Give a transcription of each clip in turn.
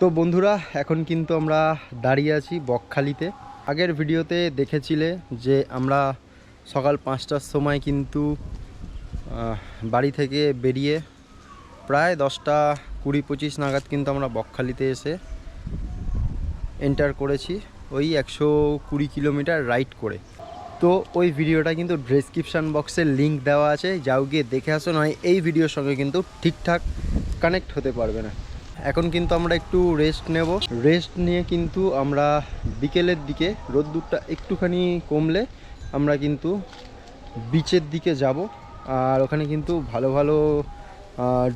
তো বন্ধুরা, এখন কিন্তু আমরা দাঁড়িয়ে আছি বকখালিতে। আগের ভিডিওতে দেখেছিলে যে আমরা সকাল পাঁচটার সময় কিন্তু বাড়ি থেকে বেরিয়ে প্রায় দশটা কুড়ি পঁচিশ নাগাদ কিন্তু আমরা বকখালিতে এসে এন্টার করেছি ওই একশো কুড়ি কিলোমিটার রাইড করে। তো ওই ভিডিওটা কিন্তু ডেসক্রিপশান বক্সে লিঙ্ক দেওয়া আছে, যাও গিয়ে দেখে আসো, নয় এই ভিডিওর সঙ্গে কিন্তু ঠিকঠাক কানেক্ট হতে পারবে না। এখন কিন্তু আমরা একটু রেস্ট নেব। রেস্ট নিয়ে কিন্তু আমরা বিকেলের দিকে রোদ্দুরটা একটুখানি কমলে আমরা কিন্তু বিচের দিকে যাব। আর ওখানে কিন্তু ভালো ভালো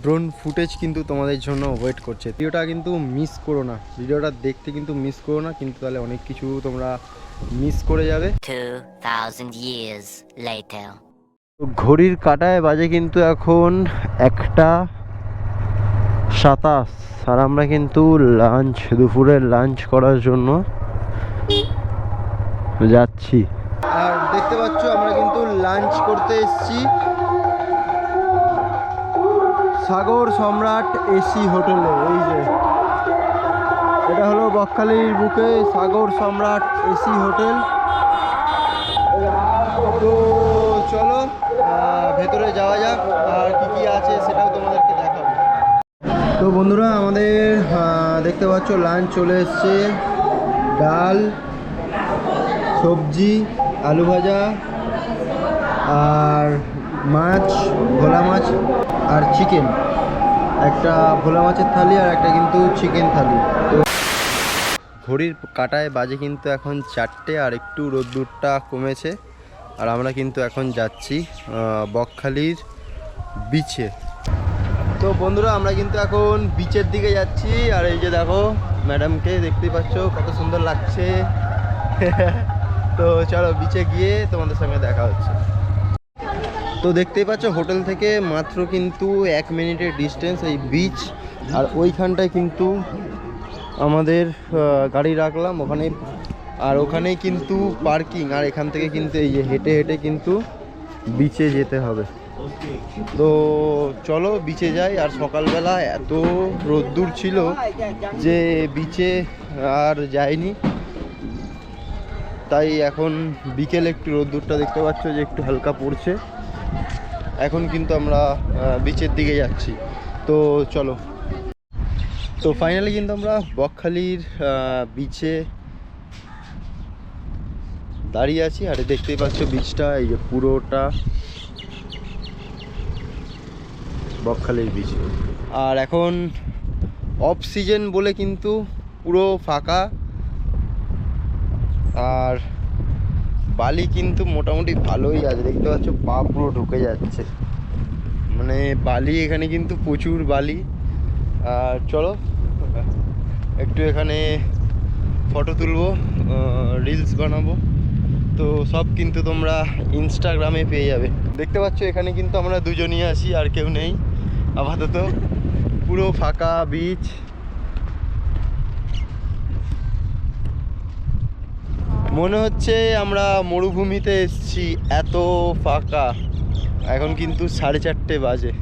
ড্রোন ফুটেজ কিন্তু তোমাদের জন্য ওয়েট করছে। ভিডিওটা কিন্তু মিস করো না। ভিডিওটা দেখতে কিন্তু মিস করো না কিন্তু তাহলে অনেক কিছু তোমরা মিস করে যাবে। 2,000 years later. তো ঘড়ির কাটায় বাজে কিন্তু এখন একটা সাতাশ। আর আমরা কিন্তু লাঞ্চ দুপুরের লাঞ্চ করার জন্য যাচ্ছি। আর দেখতে পাচ্ছ, আমরা কিন্তু লাঞ্চ করতে এসেছি। সাগর সম্রাট এসি হোটেলে, এই যে। এটা হলো বকখালির বুকে সাগর সম্রাট এসি হোটেল। তো চলো ভেতরে যাওয়া যাক, আর কি কি আছে সেটাও তোমাদেরকে তো বন্ধুরা আমাদের দেখতে পাচ্ছ লাঞ্চ চলে এসছে। ডাল, সবজি, আলু ভাজা, আর মাছ, ভোলা মাছ আর চিকেন একটা ভোলা মাছের থালি আর একটা কিন্তু চিকেন থালি। তো ঘড়ির কাটায় বাজে কিন্তু এখন চারটে আর একটু রোদ্দুরটা কমেছে। আর আমরা কিন্তু এখন যাচ্ছি বকখালির বিচে তো বন্ধুরা, আমরা কিন্তু এখন বিচের দিকে যাচ্ছি, আর এই যে দেখো ম্যাডামকে দেখতেই পাচ্ছ, কত সুন্দর লাগছে। তো চলো বিচে গিয়ে তোমাদের সঙ্গে দেখা হচ্ছে। তো দেখতেই পাচ্ছ, হোটেল থেকে মাত্র কিন্তু এক মিনিটের ডিস্টেন্স এই বিচ আর ওইখানটায় কিন্তু আমাদের গাড়ি রাখলাম ওখানে, আর ওখানেই কিন্তু পার্কিং আর এখান থেকে কিন্তু এই যে হেঁটে হেঁটে কিন্তু বিচে যেতে হবে। তো চলো বিচে যাই, আর সকালবেলা এত রোদ্দুর ছিল যে বিচে আর যাইনি। তাই এখন বিকেলে একটু রোদ্দুরটা দেখতে পাচ্ছ যে একটু হালকা পড়ছে। এখন কিন্তু আমরা বিচের দিকে যাচ্ছি। তো চলো। তো ফাইনালি কিন্তু আমরা বকখালির বিচে দাঁড়িয়ে আছি। আর দেখতেই পাচ্ছ বিচটা এই যে পুরোটা। বকখালির বিচ আর এখন অফ সিজন বলে কিন্তু পুরো ফাঁকা। আর বালি কিন্তু মোটামুটি ভালোই আছে, দেখতে পাচ্ছ পা পুরো ঢুকে যাচ্ছে। মানে বালি এখানে কিন্তু প্রচুর বালি। আর চলো, একটু এখানে ফটো তুলবো রিলস বানাবো। তো সব কিন্তু তোমরা ইনস্টাগ্রামে পেয়ে যাবে। দেখতে পাচ্ছ এখানে কিন্তু আমরা দুজনই আছি, আর কেউ নেই। আপাতত পুরো ফাঁকা বিচ মনে হচ্ছে আমরা মরুভূমিতে এসছি, এত ফাঁকা। এখন কিন্তু সাড়ে চারটে বাজে।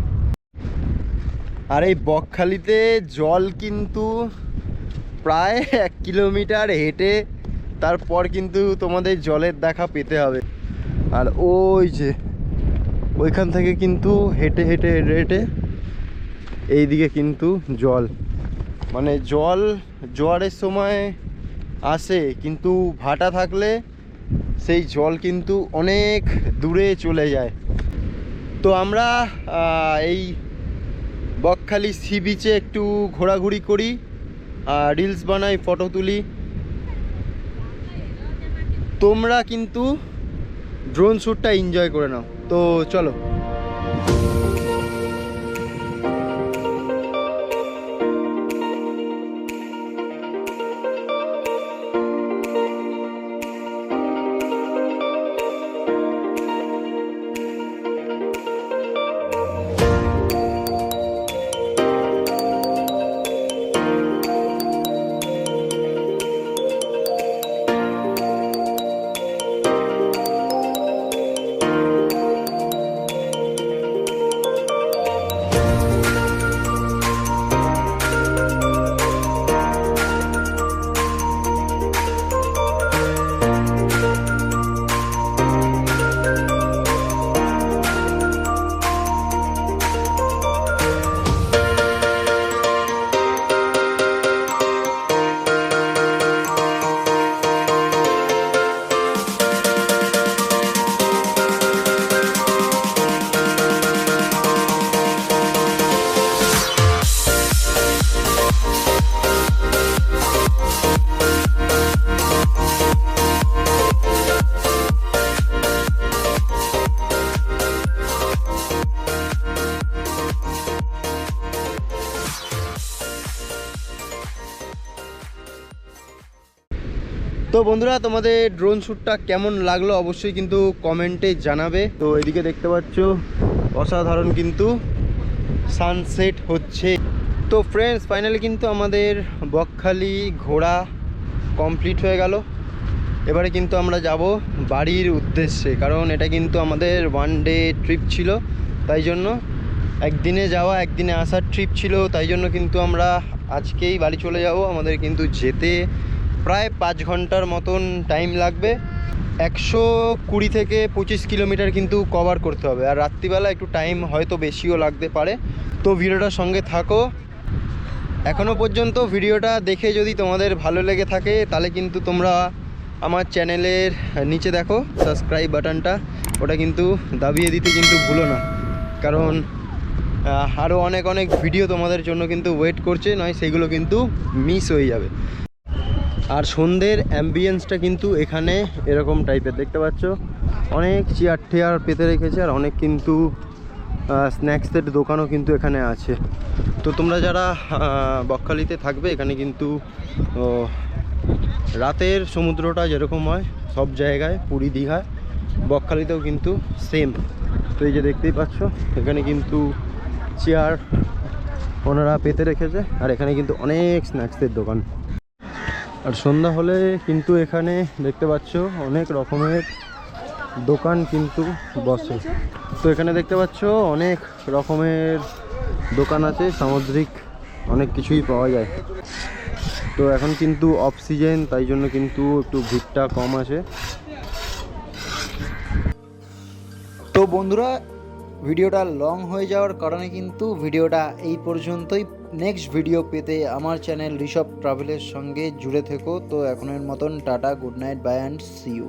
আর এই বকখালিতে জল কিন্তু প্রায় এক কিলোমিটার হেঁটে তারপর কিন্তু তোমাদের জলের দেখা পেতে হবে। আর ওই যে, ওইখান থেকে কিন্তু হেঁটে হেঁটে হেঁটে হেঁটে এইদিকে কিন্তু জল। মানে জল জোয়ারের সময় আসে, কিন্তু ভাটা থাকলে সেই জল কিন্তু অনেক দূরে চলে যায়। তো আমরা এই বকখালি সি বিচে একটু ঘোরাঘুরি করি, আর রিলস বানাই, ফটো তুলি। তোমরা কিন্তু ড্রোন শ্যুটটা এনজয় করে নাও। তো চলো। তো বন্ধুরা, তোমাদের ড্রোন শ্যুটটা কেমন লাগল অবশ্যই কিন্তু কমেন্টে জানাবে। তো এদিকে দেখতে পাচ্ছ, অসাধারণ কিন্তু সানসেট হচ্ছে। তো ফ্রেন্ডস ফাইনালি কিন্তু আমাদের বকখালি ঘোড়া কমপ্লিট হয়ে গেল। এবারে কিন্তু আমরা যাব বাড়ির উদ্দেশ্যে, কারণ এটা কিন্তু আমাদের ওয়ান ডে ট্রিপ ছিল, তাই জন্য একদিনে যাওয়া, একদিনে আসার ট্রিপ ছিল, তাই জন্য কিন্তু আমরা আজকেই বাড়ি চলে যাব। আমাদের কিন্তু যেতে প্রায় পাঁচ ঘণ্টার মতন টাইম লাগবে। একশো কুড়ি থেকে পঁচিশ কিলোমিটার কিন্তু কভার করতে হবে। আর রাত্রিবেলা একটু টাইম হয়তো বেশিও লাগতে পারে। তো ভিডিওটার সঙ্গে থাকো। এখনও পর্যন্ত ভিডিওটা দেখে যদি তোমাদের ভালো লেগে থাকে, তাহলে কিন্তু তোমরা আমার চ্যানেলের নিচে দেখো সাবস্ক্রাইব বাটনটা ওটা কিন্তু দাবিয়ে দিতে কিন্তু ভুলো না। কারণ আরও অনেক অনেক ভিডিও তোমাদের জন্য কিন্তু ওয়েট করছে, নয়, সেগুলো কিন্তু মিস হয়ে যাবে। আর সন্ধ্যের অ্যাম্বিয়েন্সটা কিন্তু এখানে এরকম টাইপের দেখতে পাচ্ছ? অনেক চেয়ার টেয়ার পেতে রেখেছে, আর অনেক কিন্তু স্ন্যাক্সের দোকানও কিন্তু এখানে আছে। তো তোমরা যারা বকখালিতে থাকবে, এখানে কিন্তু রাতের সমুদ্রটা যেরকম হয়, সব জায়গায়, পুরী দীঘায় বকখালিতেও কিন্তু সেম তো এই যে দেখতেই পাচ্ছ, এখানে কিন্তু চেয়ার ওনারা পেতে রেখেছে, আর এখানে কিন্তু অনেক স্ন্যাক্সের দোকান। আর সন্ধ্যা হলে কিন্তু এখানে দেখতে পাচ্ছ অনেক রকমের দোকান কিন্তু বসে। তো এখানে দেখতে পাচ্ছ অনেক রকমের দোকান আছে, সামুদ্রিক অনেক কিছুই পাওয়া যায়। তো এখন কিন্তু অফ তাই জন্য কিন্তু একটু ভিড়টা কম আছে। তো বন্ধুরা ভিডিওটা লং হয়ে যাওয়ার কারণে কিন্তু ভিডিওটা এই পর্যন্তই। নেক্সট ভিডিও পেতে আমার চ্যানেল ঋষভ ট্রাভেলের সঙ্গে জুড়ে থেকো। তো এখনের মতন tata good night bye and see you